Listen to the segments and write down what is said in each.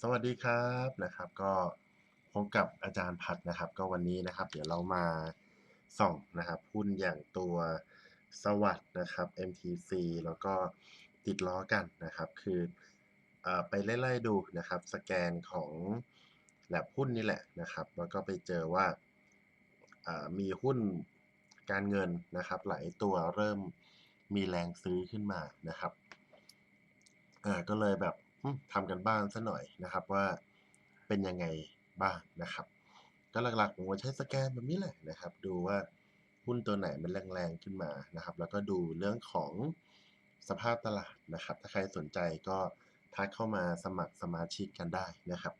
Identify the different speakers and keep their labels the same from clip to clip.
Speaker 1: สวัสดีครับนะครับ ก็พบกับอาจารย์พัดนะครับ ก็วันนี้นะครับ เดี๋ยวเรามาส่องนะครับหุ้นอย่างตัวสวัสด์นะครับ MTC แล้วก็ติดล้อกันนะครับ คืออไปไล่ๆดูนะครับ สแกนของแลบหุ้นนี่แหละนะครับ แล้วก็ไปเจอว่ามีหุ้นการเงินนะครับ หลายตัวเริ่มมีแรงซื้อขึ้นมานะครับก็เลยแบบ ทำกันบ้านซะหน่อยนะครับว่าเป็นยังไงบ้างนะครับ ก็หลักๆผมก็ใช้สแกนแบบนี้แหละนะครับ ดูว่าหุ้นตัวไหนมันแรงๆขึ้นมานะครับ แล้วก็ดูเรื่องของสภาพตลาดนะครับ ถ้าใครสนใจก็ทักเข้ามาสมัครสมาชิกกันได้นะครับ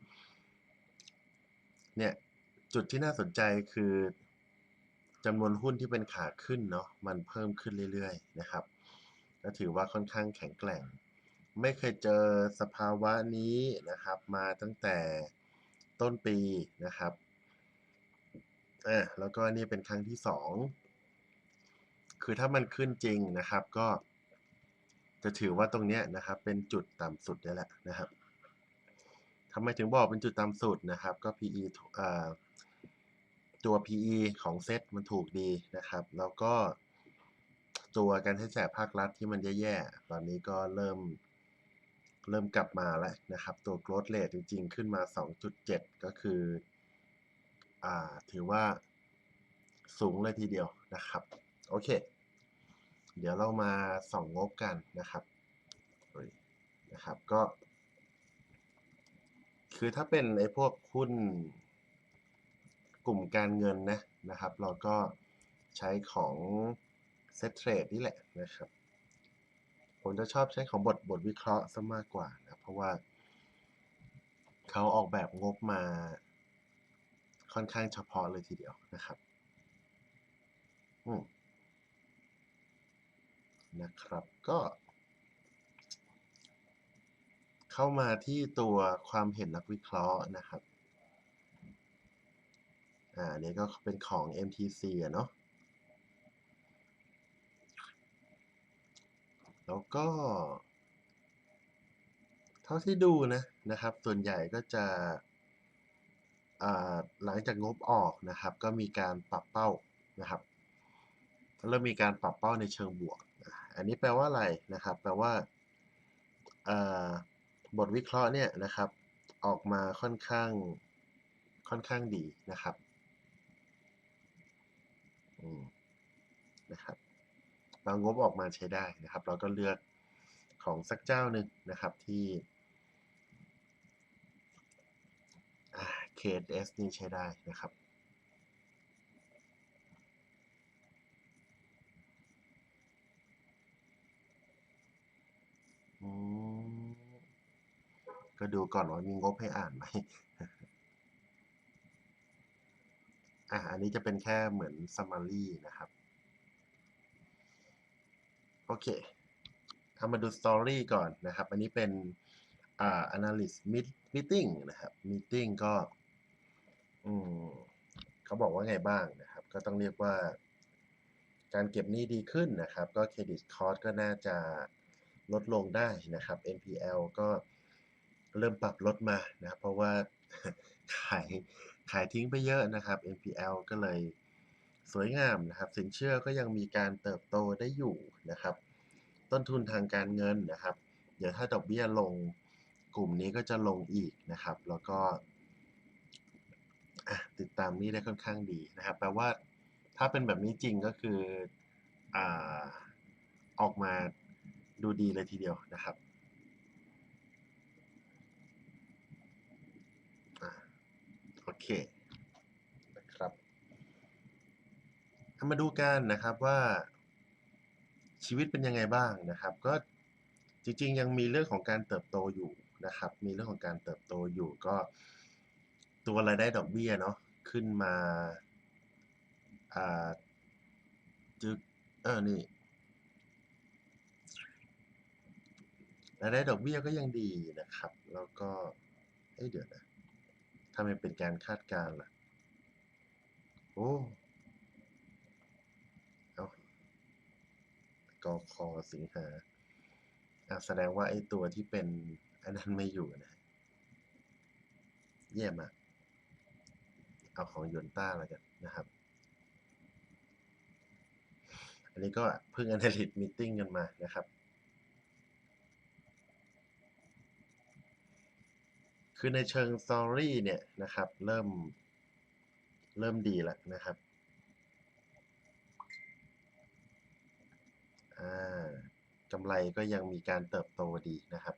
Speaker 1: เนี่ยจุดที่น่าสนใจคือจำนวนหุ้นที่เป็นขาขึ้นเนาะมันเพิ่มขึ้นเรื่อยๆนะครับก็ถือว่าค่อนข้างแข็งแกร่ง ไม่เคยเจอสภาวะนี้นะครับ มาตั้งแต่ต้นปีนะครับอ่าแล้วก็นี่เป็นครั้งที่สองคือถ้ามันขึ้นจริงนะครับ ก็จะถือว่าตรงเนี้ยนะครับ เป็นจุดต่ำสุดนี่แหละนะครับทำไมถึงบอกเป็นจุดต่ำสุดนะครับ ก็ PE ถูกอ่าตัว PE ของเซ็ตมันถูกดีนะครับ แล้วก็ตัวการใช้จ่ายภาครัฐที่มันแย่ๆ ตอนนี้ก็เริ่ม เริ่มกลับมาแล้วนะครับ ตัว growth rate จริง ๆ ขึ้นมา 2.7 ก็คืออถือว่าสูงเลยทีเดียวนะครับ โอเค เดี๋ยวเรามาส่องงบกันนะครับนะครับก็ คือถ้าเป็นไอ้พวกหุ้นกลุ่มการเงินนะนะครับ เราก็ใช้ของ Set Trade นี่แหละนะครับ ผมจะชอบใช้ของบทบทวิเคราะห์ซะมากกว่านะเพราะว่าเขาออกแบบงบมาค่อนข้างเฉพาะเลยทีเดียวนะครับอืมนะครับก็ เข้ามาที่ตัวความเห็นนักวิเคราะห์นะครับอ่าอันนี้ก็เป็นของ MTC อะเนาะ แล้วก็ เท่าที่ดูนะนะครับ ส่วนใหญ่ก็จะหลังจากงบออกนะครับ ก็มีการปรับเป้านะครับเริ่มมีการปรับเป้าในเชิงบวก อันนี้แปลว่าอะไรนะครับ แปลว่าบทวิเคราะห์เนี่ยนะครับ ออกมาค่อนข้างค่อนข้างดีนะครับนะครับ บางงบออกมาใช้ได้นะครับ เราก็เลือกของสักเจ้าหนึ่งนะครับที่อ่า KS นี่ใช้ได้นะครับอืมก็ดูก่อนว่ามีงบให้อ่านไหมอ่าอันนี้จะเป็นแค่เหมือน summary นะครับ โอเคเอามาดู story ก่อนนะครับ อันนี้เป็นอ่า analyst meet- meeting นะครับ meeting ก็อืมเขาบอกว่าไงบ้างนะครับ ก็ต้องเรียกว่า การเก็บหนี้ดีขึ้นนะครับ ก็เครดิตคอร์สก็น่าจะลดลงได้นะครับ NPL ก็เริ่มปรับลดมานะครับ เพราะว่าขายขายทิ้งไปเยอะนะครับ NPL ก็เลย สวยงามนะครับ สินเชื่อก็ยังมีการเติบโตได้อยู่นะครับ ต้นทุนทางการเงินนะครับ เดี๋ยวถ้าดอกเบี้ยลงกลุ่มนี้ก็จะลงอีกนะครับ แล้วก็ติดตามนี้ได้ค่อนข้างดีนะครับแปลว่าถ้าเป็นแบบนี้จริงก็คืออออกมาดูดีเลยทีเดียวนะครับโอเคนะครับเอา มาดูกันนะครับว่า ชีวิตเป็นยังไงบ้างนะครับ ก็จริงๆ ยังมีเรื่องของการเติบโตอยู่นะครับ มีเรื่องของการเติบโตอยู่ก็ ตัวรายได้ดอกเบี้ยเนาะขึ้นมาอ่าจึกเออนี่รายได้ดอกเบี้ยก็ยังดีนะครับ แล้วก็เอ้เดี๋ยวนะถ้ามันเป็นการคาดการณ์ล่ะ โอ้เอา กคสิงหาแสดงว่าไอ้ตัวที่เป็นอันนั้นไม่อยู่นะเยี่ยมอะเอาของยนต้าแล้วกันนะครับ อันนี้ก็เพิ่ง analyst meeting กันมานะครับ คือในเชิง story เนี่ยนะครับ เริ่มเริ่มดีแล้วนะครับ อ่า กำไรก็ยังมีการเติบโตดีนะครับ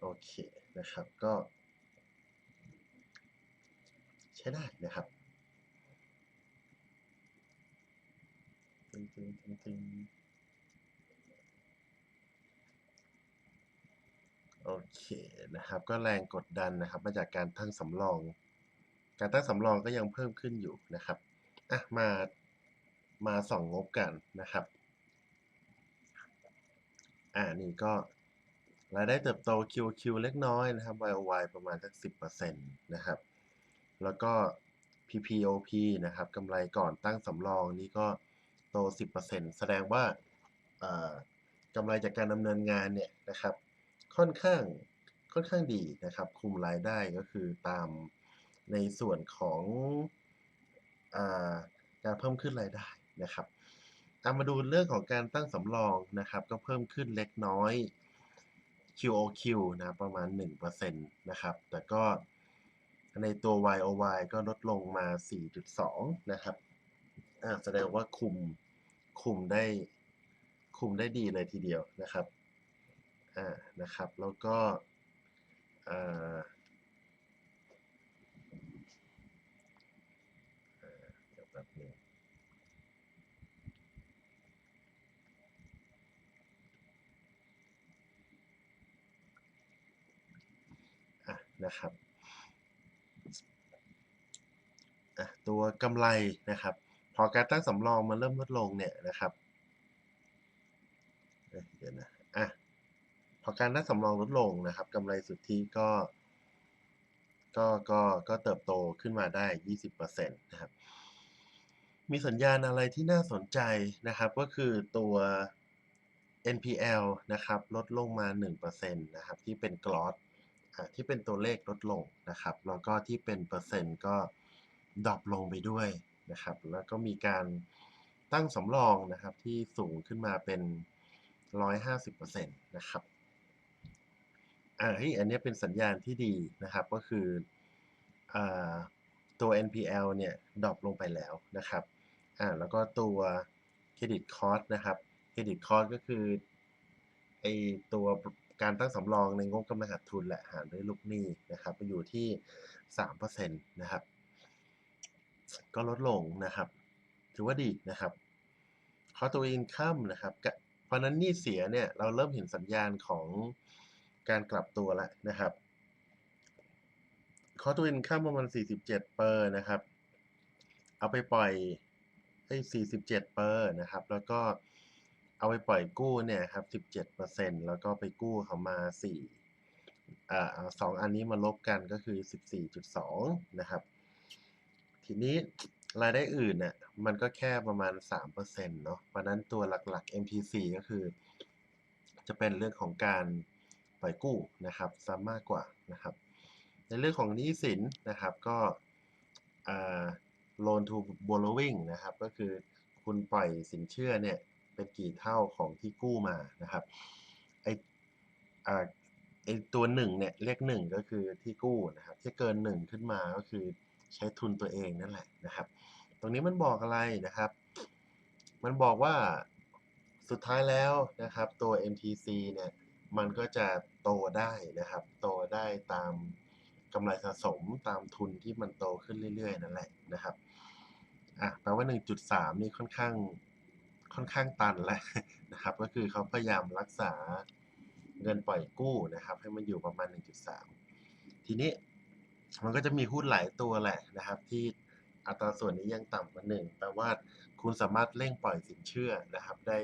Speaker 1: โอเคนะครับก็ ใช้ได้นะครับตึงตึงตึงตึงโอเคนะครับ ก็แรงกดดันนะครับมาจากการตั้งสำรอง การตั้งสำรองก็ยังเพิ่มขึ้นอยู่นะครับอะมามาส่องงบกันนะครับอ่านี่ก็รายได้เติบโต QQ เล็กน้อยนะครับ YOY ประมาณสัก10%นะครับ แล้วก็ PPOP นะครับกำไรก่อนตั้งสำรองนี่ก็โต 10%แสดงว่ากำไรจากการดำเนินงานเนี่ยนะครับ ค่อนข้างค่อนข้างดีนะครับ คุมรายได้ก็คือตามในส่วนของอาการเพิ่มขึ้นรายได้นะครับเอามาดูเรื่องของการตั้งสำรองนะครับ ก็เพิ่มขึ้นเล็กน้อย QOQ นะประมาณ 1%นะครับ แต่ก็ ในตัว YOY ก็ลดลงมา 4.2 นะครับแสดงว่าคุมคุมได้คุมได้ดีเลยทีเดียวนะครับอ่านะครับ แล้วก็อ่าอ่าเดี๋ยวแป๊บนึงอะนะครับอะ ตัวกำไรนะครับ พอการตั้งสำรองมันเริ่มลดลงเนี่ยนะครับเเดี๋ยวนะอะพอการตั้งสำรองลดลงนะครับกำไรสุทธิก็ก็ก็ก็เติบโตขึ้นมาได้ 20%นะครับ มีสัญญาณอะไรที่น่าสนใจนะครับ ก็คือตัว NPL นะครับลดลงมา 1%นะครับที่เป็นกรอสที่เป็นตัวเลขลดลงนะครับ แล้วก็ที่เป็นเปอร์เซ็นต์ก็ ดรอปลงไปด้วยนะครับ แล้วก็มีการตั้งสำรองนะครับที่สูงขึ้นมาเป็น 150%นะครับอ่าเฮ้ยอันนี้เป็นสัญญาณที่ดีนะครับก็คืออ่าตัว NPL เนี่ยดรอปลงไปแล้วนะครับอ่าแล้วก็ตัวเครดิตคอร์สนะครับเครดิตคอร์สก็คือไอตัวการตั้งสำรองในงบกำไรขาดทุนแหละหารด้วยลูกหนี้นะครับอยู่ที่ 3%นะครับ ก็ลดลงนะครับ ถือว่าดีนะครับคอตัวอินคัมนะครับ เพราะนั้นหนี้เสียเนี่ยเราเริ่มเห็นสัญญาณของการกลับตัวแล้วนะครับคอตัวอินคัมประมาณ 47 เปอร์นะครับ เอาไปปล่อยให้47 เปอร์นะครับ แล้วก็เอาไปปล่อยกู้เนี่ยครับ 17%แล้วก็ไปกู้เขามา 4 อ่าสองอันนี้มาลบกันก็คือ 14.2 นะครับ ทีนี้รายได้อื่นเนี่ยมันก็แค่ประมาณ 3%เนาะเพราะนั้นตัวหลักๆ MPC ก็คือ จะเป็นเรื่องของการปล่อยกู้นะครับซะมากกว่านะครับ ในเรื่องของหนี้สินนะครับก็อ่า loan to borrowing นะครับ ก็คือคุณปล่อยสินเชื่อเนี่ยเป็นกี่เท่าของที่กู้มานะครับไออ่าไอตัวหนึ่งเนี่ยเลขหนึ่งก็คือที่กู้นะครับที่เกินหนึ่งขึ้นมาก็คือ ใช้ทุนตัวเองนั่นแหละนะครับ ตรงนี้มันบอกอะไรนะครับ มันบอกว่าสุดท้ายแล้วนะครับ ตัว MTC เนี่ยมันก็จะโตได้นะครับ โตได้ตามกำไรสะสมตามทุนที่มันโตขึ้นเรื่อยๆนั่นแหละนะครับอะแปลว่า 1.3 นี่ค่อนข้างค่อนข้างตันแล้วนะครับ ก็คือเขาพยายามรักษาเงินปล่อยกู้นะครับ ให้มันอยู่ประมาณ 1.3 ทีนี้ มันก็จะมีหุ้นหลายตัวแหละนะครับ ที่อัตราส่วนนี้ยังต่ำกว่าหนึ่งแปลว่าคุณสามารถเร่งปล่อยสินเชื่อนะครับ ได้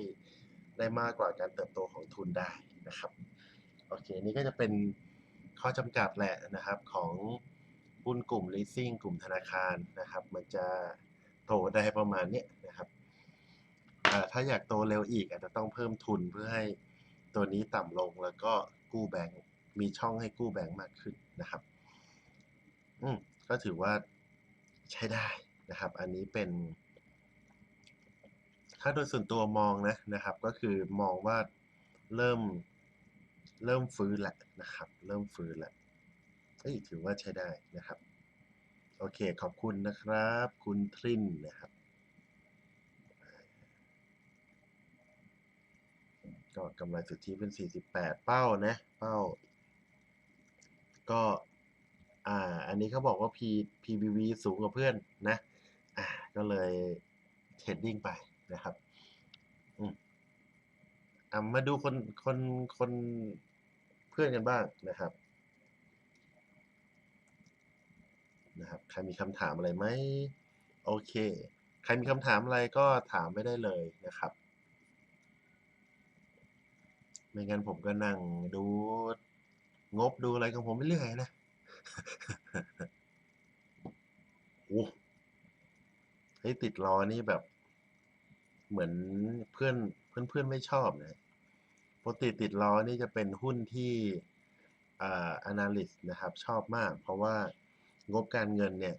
Speaker 1: ได้มากกว่าการเติบโตของทุนได้นะครับโอเคนี่ก็จะเป็นข้อจำกัดแหละนะครับของหุ้นกลุ่ม leasing กลุ่มธนาคารนะครับ มันจะโตได้ประมาณนี้นะครับถ้าอยากโตเร็วอีกอาจจะต้องเพิ่มทุนเพื่อให้ตัวนี้ต่ำลงแล้วก็กู้แบงก์มีช่องให้กู้แบงก์มากขึ้นนะครับ อืมก็ถือว่าใช้ได้นะครับ อันนี้เป็น ถ้าโดยส่วนตัวมองนะนะครับ ก็คือมองว่าเริ่มเริ่มฟื้นแหล้วนะครับ เริ่มฟื้นแหล้วเฮ้ยถือว่าใช้ได้นะครับ โอเคขอบคุณนะครับ คุณทรินนะครับก็กำไรสุทธิเป็น 48 เป้านะ เป้า ก็ อ่า อันนี้เขาบอกว่า P PBV สูงกว่าเพื่อนนะ อ่า ก็เลยเทรดดิ้งไปนะครับ อืมอ่ามาดูคนคนคนเพื่อนกันบ้างนะครับ นะครับ ใครมีคำถามอะไรไหม โอเค ใครมีคำถามอะไรก็ถามไม่ได้เลยนะครับ ไม่งั้นผมก็นั่งดูงบดูอะไรของผมไปเรื่อยนะ โอ้เฮ้ยติดล้อนี่แบบ เหมือนเพื่อนเพื่อนเพื่อนไม่ชอบนะปกติติดล้อนี่จะเป็นหุ้นที่อ่า analyst นะครับ ชอบมาก เพราะว่างบการเงินเนี่ย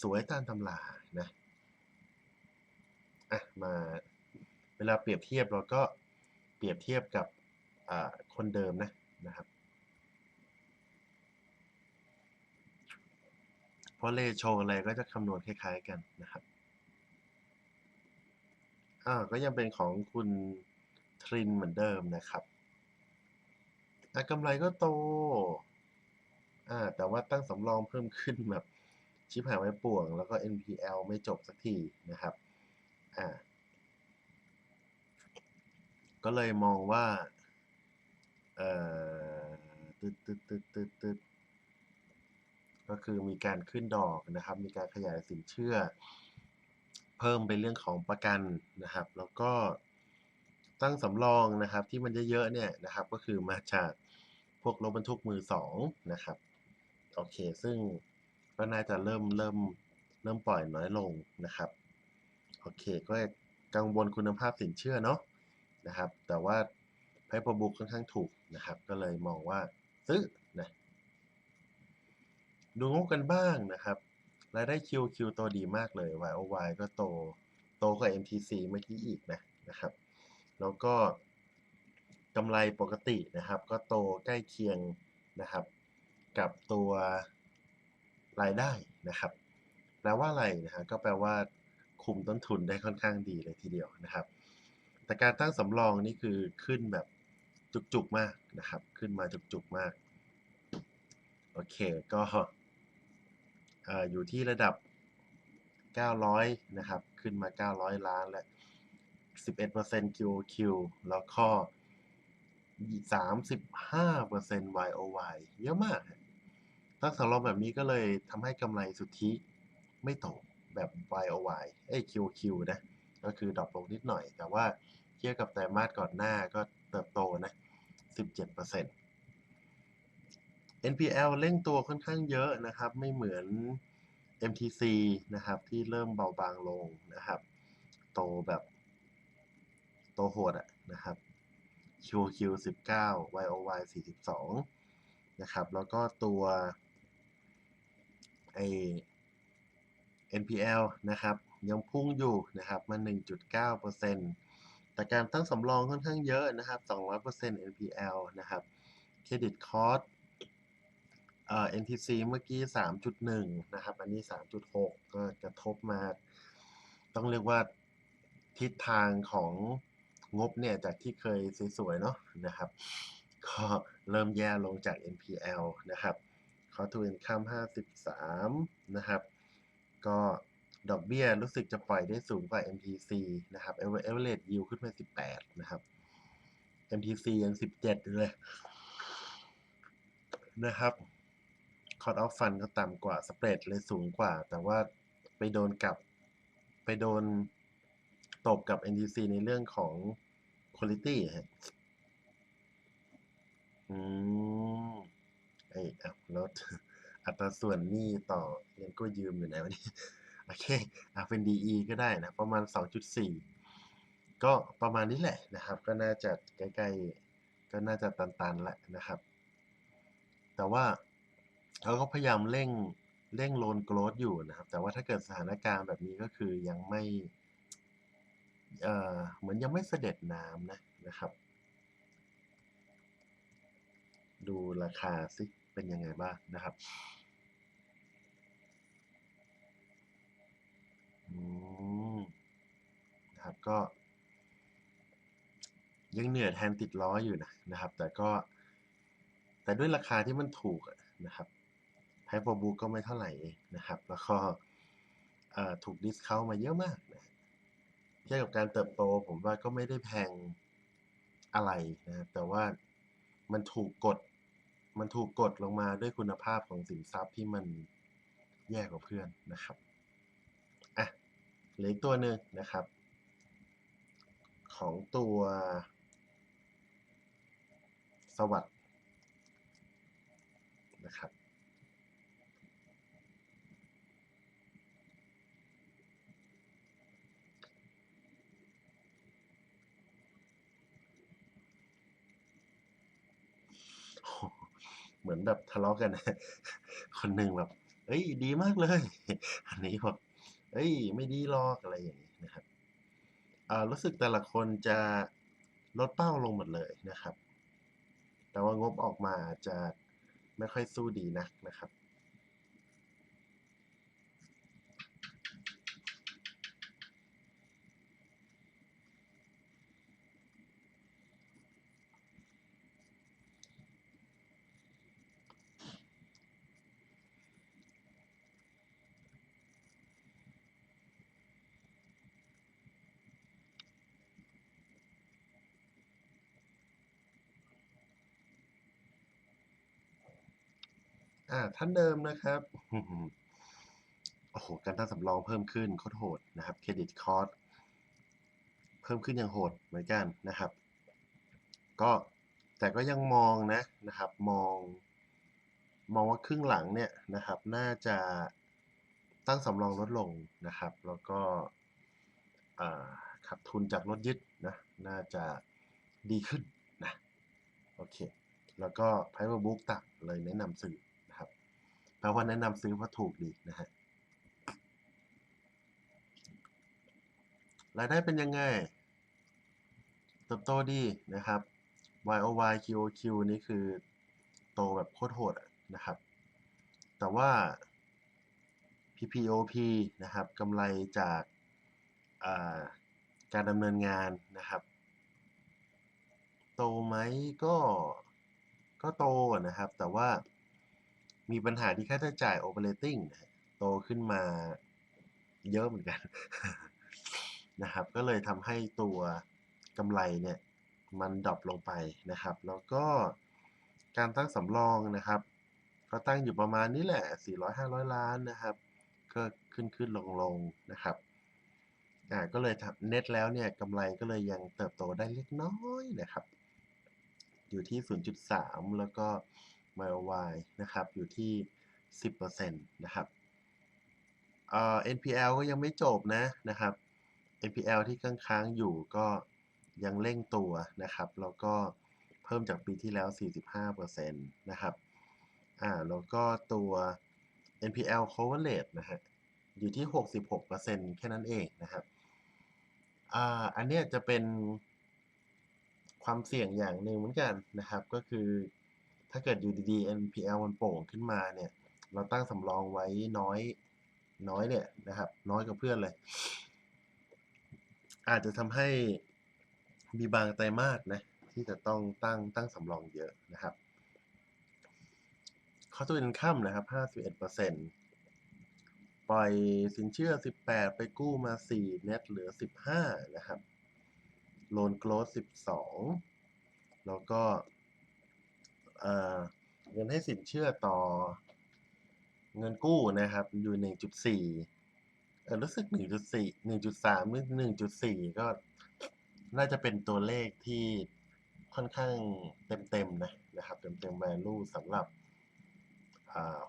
Speaker 1: สวยตามตำรานะอะมาเวลาเปรียบเทียบเราก็เปรียบเทียบกับคนเดิมนะนะครับ เพราะเลโชอะไรก็จะคำนวณคล้ายๆกันนะครับอ่าก็ยังเป็นของคุณทรินเหมือนเดิมนะครับอะกำไรก็โตอ่าแต่ว่าตั้งสำรองเพิ่มขึ้นแบบชิบหายไว้ป่วง แล้วก็ NPL ไม่จบสักทีนะครับอ่าก็เลยมองว่า เอ่อตึ๊ดตึ๊ดตึ๊ดตึ๊ดตึ๊ด ก็คือมีการขึ้นดอกนะครับ มีการขยายสินเชื่อ เพิ่มเป็นเรื่องของประกันนะครับ แล้วก็ตั้งสำรองนะครับที่มันเยอะๆเนี่ยนะครับ ก็คือมาจากพวกรถบรรทุกมือสองนะครับโอเค ซึ่งก็น่าจะเริ่มเริ่มเริ่มปล่อยน้อยลงนะครับโอเค ก็กังวลคุณภาพสินเชื่อเนาะนะครับ แต่ว่าไพ่ประบุค่อนข้างถูกนะครับ ก็เลยมองว่าซื้อนะ ดูงบกันบ้างนะครับรายได้ QQ โตดีมากเลย YOY ก็โต โตกว่า MTC เมื่อกี้อีกนะนะครับ แล้วก็กำไรปกตินะครับ ก็โตใกล้เคียงนะครับ กับตัวรายได้นะครับ แปลว่าอะไรนะฮะก็แปลว่าคุมต้นทุนได้ค่อนข้างดีเลยทีเดียวนะครับ แต่การตั้งสำรองนี่คือขึ้นแบบจุกๆมากนะครับ ขึ้นมาจุกๆมาก โอเค ก็ อยู่ที่ระดับ 900 นะครับ ขึ้นมา 900 ล้านแล้ว11% QOQ แล้วก็35% YOY เยอะมากตั้งสำรองแบบนี้ก็เลยทำให้กำไรสุทธิไม่โตแบบ YOY เอ้ย QOQ นะ ก็คือดรอปลงนิดหน่อย แต่ว่าเทียบกับไตรมาสก่อนหน้าก็เติบโตนะ 17% NPL เร่งตัวค่อนข้างเยอะนะครับ ไม่เหมือน MTC นะครับที่เริ่มเบาบางลงนะครับ โตแบบโตโหดอะนะครับ QQ 19 YOY 42 นะครับ แล้วก็ตัวไอ NPL นะครับ ยังพุ่งอยู่นะครับมา 1.9%แต่การตั้งสำรองค่อนข้างเยอะนะครับ 200% NPL นะครับเครดิตคอร์ส เอ่อ NTC เมื่อกี้ 3.1 นะครับ อันนี้ 3.6 ก็กระทบมา ต้องเรียกว่าทิศทางของงบเนี่ย จากที่เคยสวยๆ เนาะนะครับ ก็เริ่มแย่ลงจาก NPL นะครับ Cost to Income 53 นะครับ ก็ดอกเบี้ยรู้สึกจะปล่อยได้สูงกว่า MTC นะครับ Average Yield ขึ้นมา18 นะครับ MTC ยัง 17 เลยนะครับ Cost of Fund ก็ต่ำกว่า Spread เลยสูงกว่า แต่ว่าไปโดนกับไปโดนตกกับ NTC ในเรื่องของ quality ฮะ อืม ไอ้อะลดอัตราส่วนหนี้ต่อเงินกู้ยืมอยู่ไหนวะเนี่โอเคอะเป็น DE ก็ได้นะ ประมาณ 2.4 ก็ประมาณนี้แหละนะครับ ก็น่าจะใกล้ๆ ก็น่าจะตันๆแหละนะครับ แต่ว่า เขาก็พยายามเร่งเร่งโลนโกรดอยู่นะครับ แต่ว่าถ้าเกิดสถานการณ์แบบนี้ก็คือยังไม่เอ่อเหมือนยังไม่เสด็จน้ำนะนะครับ ดูราคาสิเป็นยังไงบ้างนะครับอืมนะครับก็ ยังเหนื่อยแทนติดล้ออยู่นะนะครับ แต่ก็ แต่ด้วยราคาที่มันถูกนะครับ ไ y โ e บูก็ไม่เท่าไหร่นะครับ แล้วก็ถูกดิสเคามาเยอะมากนะเทียบกับการเติบโตผมว่าก็ไม่ได้แพงอะไรนะครับแต่ว่ามันถูกกด มันถูกกดลงมาด้วยคุณภาพของสินทรัพย์ที่มันแย่กว่าเพื่อนนะครับอะเหลืออีกตัวหนึ่งนะครับ ของตัวสวัสดนะครับ โอ้โฮ เหมือนแบบทะเลาะกัน คนหนึ่งแบบเอ้ย ดีมากเลย อันนี้บอกเอ้ย ไม่ดีหรอกอะไรอย่างนี้นะครับอ่ารู้สึกแต่ละคนจะลดเป้าลงหมดเลยนะครับ แต่ว่างบออกมาจจะไม่ค่อยสู้ดีนักนะครับ ท่านเดิมนะครับโอ้โฮการตั้งสำรองเพิ่มขึ้นโคตรโหดนะครับเครดิตคอสต์เพิ่มขึ้นอย่างโหดเหมือนกันนะครับ ก็แต่ก็ยังมองนะนะครับ มอง มองว่าครึ่งหลังเนี่ยนะครับ น่าจะตั้งสำรองลดลงนะครับ แล้วก็ขาดทุนจากรถยึดนะน่าจะดีขึ้นนะโอเค แล้วก็ Price Book ต่ำเลยแนะนำซื้อ แปลว่าแนะนำซื้อเพราะถูกดีนะครับรายได้เป็นยังไงเติบโตดีนะครับ YoY QoQ นี่คือโตแบบโคตรโหดนะครับ แต่ว่า PPOP นะครับกำไรจากาการดำเนินงานนะครับ โตไหมก็ก็โตนะครับ แต่ว่า มีปัญหาที่ค่าใช้จ่าย Operating โตขึ้นมาเยอะเหมือนกันนะครับ ก็เลยทำให้ตัวกำไรเนี่ยมันดรอปลงไปนะครับ แล้วก็การตั้งสำรองนะครับ ก็ตั้งอยู่ประมาณนี้แหละ 400-500 ล้านนะครับ ก็ขึ้นๆลงๆนะครับอ่าก็เลยทเน็ตแล้วเนี่ยกำไรก็เลยยังเติบโตได้เล็กน้อยนะครับ อยู่ที่ 0.3 แล้วก็ YoY นะครับ อยู่ที่ 10%นะครับเอ่อ NPL ก็ยังไม่จบนะนะครับ NPL ที่ค้างๆอยู่ก็ยังเร่งตัวนะครับ แล้วก็เพิ่มจากปีที่แล้ว 45%นะครับ อ่า แล้วก็ตัว NPL coverage นะครับอยู่ที่ 66%แค่นั้นเองนะครับ อ่า อันเนี้ยจะเป็นความเสี่ยงอย่างหนึ่งเหมือนกันนะครับ ก็คือ ถ้าเกิดอยู่ดีๆ NPL มันโป่งขึ้นมาเนี่ย เราตั้งสำรองไว้น้อยน้อยเนี่ยนะครับ น้อยกว่าเพื่อนเลย อาจจะทำให้มีบางไตรมาสนะที่จะต้องตั้งตั้งสำรองเยอะนะครับ Cost to income นะครับ 51%ปล่อยสินเชื่อ 18 ไปกู้มา 4 เน็ตเหลือ 15 นะครับ Loan growth 12 แล้วก็ เงินให้สินเชื่อต่อ เงินกู้นะครับ อยู่ 1.4เอ่อรู้สึก 1.4 1.3หรือ1.4 ก็น่าจะเป็นตัวเลขที่ค่อนข้างเต็มๆนะนะครับเต็มๆ value สำหรับ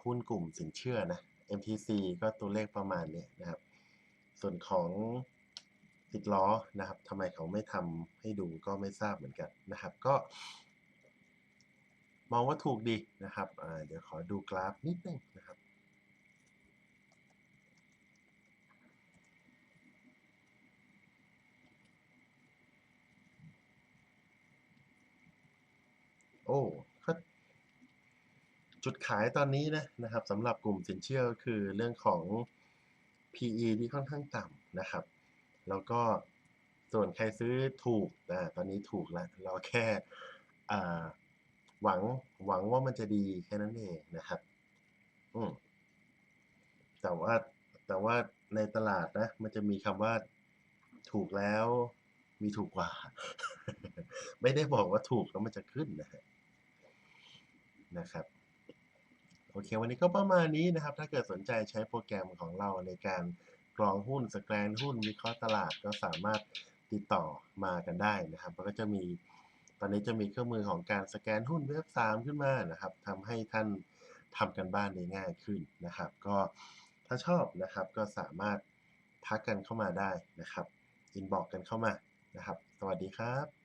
Speaker 1: หุ้นกลุ่มสินเชื่อนะ MTC ก็ตัวเลขประมาณนี้นะครับ ส่วนของติดล้อนะครับทำไมเขาไม่ทำให้ดูก็ไม่ทราบเหมือนกันนะครับ ก็ มองว่าถูกดีนะครับเดี๋ยวขอดูกราฟนิดหนึ่งนะครับโอ้จุดขายตอนนี้นะนะครับสำหรับกลุ่มสินเชื่อคือเรื่องของ PE ที่ค่อนข้างต่ำนะครับ แล้วก็ส่วนใครซื้อถูกอาตอนนี้ถูกแล้วรอแค่ หวังหวังว่ามันจะดีแค่นั้นเองนะครับ อืมแต่ว่าแต่ว่าในตลาดนะ มันจะมีคำว่าถูกแล้ว มีถูกกว่า ไม่ได้บอกว่าถูกแล้วมันจะขึ้นนะครับนะครับโอเค วันนี้ก็ประมาณนี้นะครับ ถ้าเกิดสนใจใช้โปรแกรมของเราในการกรองหุ้นสแกนหุ้นวิเคราะห์ตลาดก็สามารถติดต่อมากันได้นะครับมันก็จะมี ตอนนี้จะมีเครื่องมือของการสแกนหุ้นเว็บ3ขึ้นมานะครับทำให้ท่านทำกันบ้านได้ง่ายขึ้นนะครับ ก็ถ้าชอบนะครับก็สามารถทักกันเข้ามาได้นะครับอินบอกกันเข้ามานะครับ สวัสดีครับ